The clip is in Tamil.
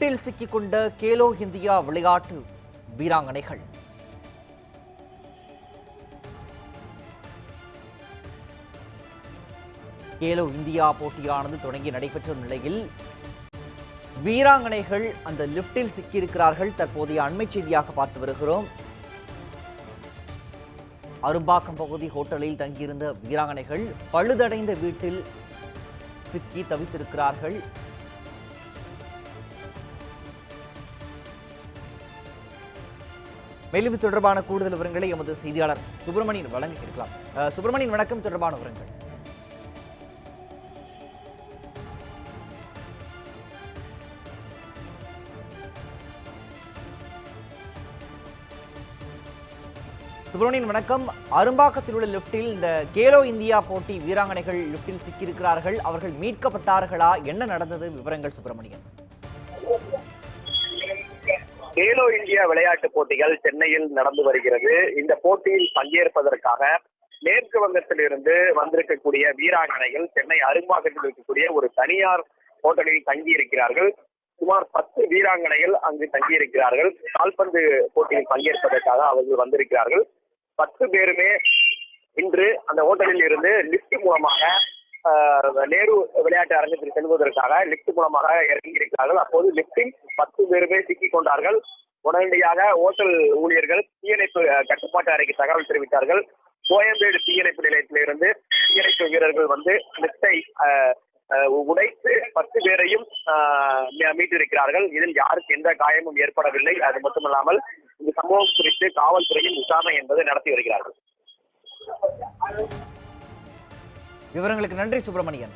லிப்டில் சிக்கிக்கொண்ட கேலோ இந்தியா விளையாட்டு வீராங்கனைகள். கேலோ இந்தியா போட்டியானது தொடங்கி நடைபெற்ற நிலையில் வீராங்கனைகள் அந்த லிப்டில் சிக்கியிருக்கிறார்கள். தற்போதைய அண்மை செய்தியாக பார்த்து வருகிறோம். அரும்பாக்கம் பகுதி ஹோட்டலில் தங்கியிருந்த வீராங்கனைகள் பழுதடைந்த வீட்டில் சிக்கி தவித்திருக்கிறார்கள். மேலும் இது தொடர்பான கூடுதல் விவரங்களை எமது செய்தியாளர் சுப்பிரமணியன் வழங்க இருக்கலாம் சுப்பிரமணியன் வணக்கம். தொடர்பான விவரங்கள். சுப்பிரமணியன் வணக்கம். அரும்பாக்கத்தில் உள்ள லிப்டில் இந்த கேலோ இந்தியா போட்டி வீராங்கனைகள் லிப்டில் சிக்கியிருக்கிறார்கள். அவர்கள் மீட்கப்பட்டார்களா? என்ன நடந்தது? விவரங்கள் சுப்பிரமணியன். கேலோ இந்தியா விளையாட்டு போட்டிகள் சென்னையில் நடந்து வருகிறது. இந்த போட்டியில் பங்கேற்பதற்காக மேற்கு வங்கத்திலிருந்து வந்திருக்கக்கூடிய வீராங்கனைகள் சென்னை அரும்பாக்கத்தில் இருக்கக்கூடிய ஒரு தனியார் ஹோட்டலில் தங்கி இருக்கிறார்கள் சுமார் பத்து வீராங்கனைகள் அங்கு தங்கியிருக்கிறார்கள். கால்பந்து போட்டியில் பங்கேற்பதற்காக அவர்கள் வந்திருக்கிறார்கள். பத்து பேருமே இன்று அந்த ஹோட்டலில் இருந்து லிப்ட் மூலமாக நேரு விளையாட்டு அரங்கத்தில் செல்வதற்காக லிப்ட் மூலமாக இறங்கியிருக்கிறார்கள். அப்போது லிப்டில் பத்து பேருமே சிக்கிக் கொண்டார்கள். உடனடியாக ஹோட்டல் ஊழியர்கள் தீயணைப்பு கட்டுப்பாட்டு அறைக்கு தகவல் தெரிவித்தார்கள். கோயம்பேடு தீயணைப்பு நிலையத்திலிருந்து தீயணைப்பு வீரர்கள் வந்து லிப்டை ஆஹ், உடைத்து பத்து பேரையும் ஆஹ், மீ- மீட்டிருக்கிறார்கள். இதில் யாருக்கு எந்த காயமும் ஏற்படவில்லை. அது மட்டுமல்லாமல் இந்த சம்பவம் குறித்து காவல்துறையும் விசாரணை என்பது நடத்தி வருகிறார்கள். விவரங்களுக்கு நன்றி சுப்பிரமணியன்.